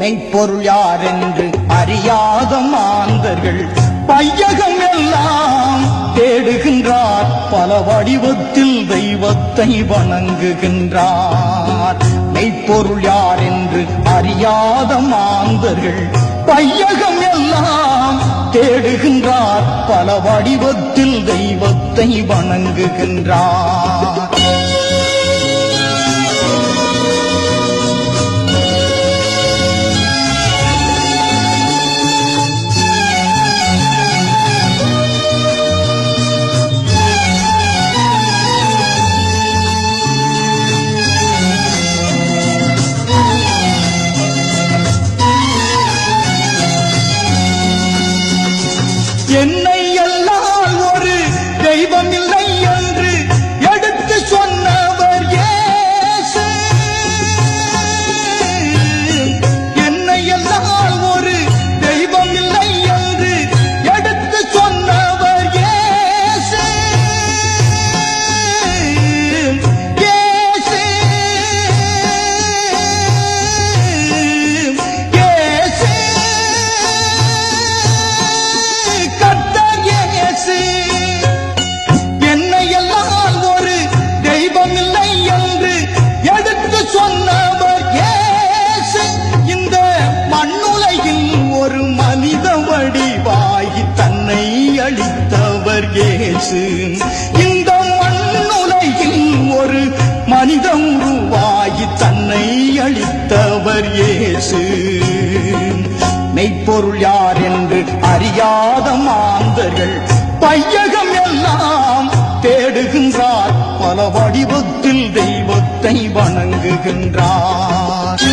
மெய்ப்பொருள் யார் என்று அறியாத மாந்தர்கள். பையகம் எல்லாம் தேடுகின்றார். பல வடிவத்தில் தெய்வத்தை வணங்குகின்றார். மெய்ப்பொருள் யார் என்று அறியாத மாந்தர்கள். பையகம் எல்லாம் தேடுகின்றார். பல வடிவத்தில் தெய்வத்தை வணங்குகின்றார். என்னை வடிவாகி தன்னை அளித்தவர் இயேசு. இந்த மண்ணுலகில் ஒரு மனித உருவாகி தன்னை அளித்தவர் இயேசு. மெய்ப்பொருள் யார் என்று அறியாத மாந்தர்கள் பையகம் எல்லாம் தேடுகின்றார். பல வடிவத்தில் தெய்வத்தை வணங்குகின்றார்.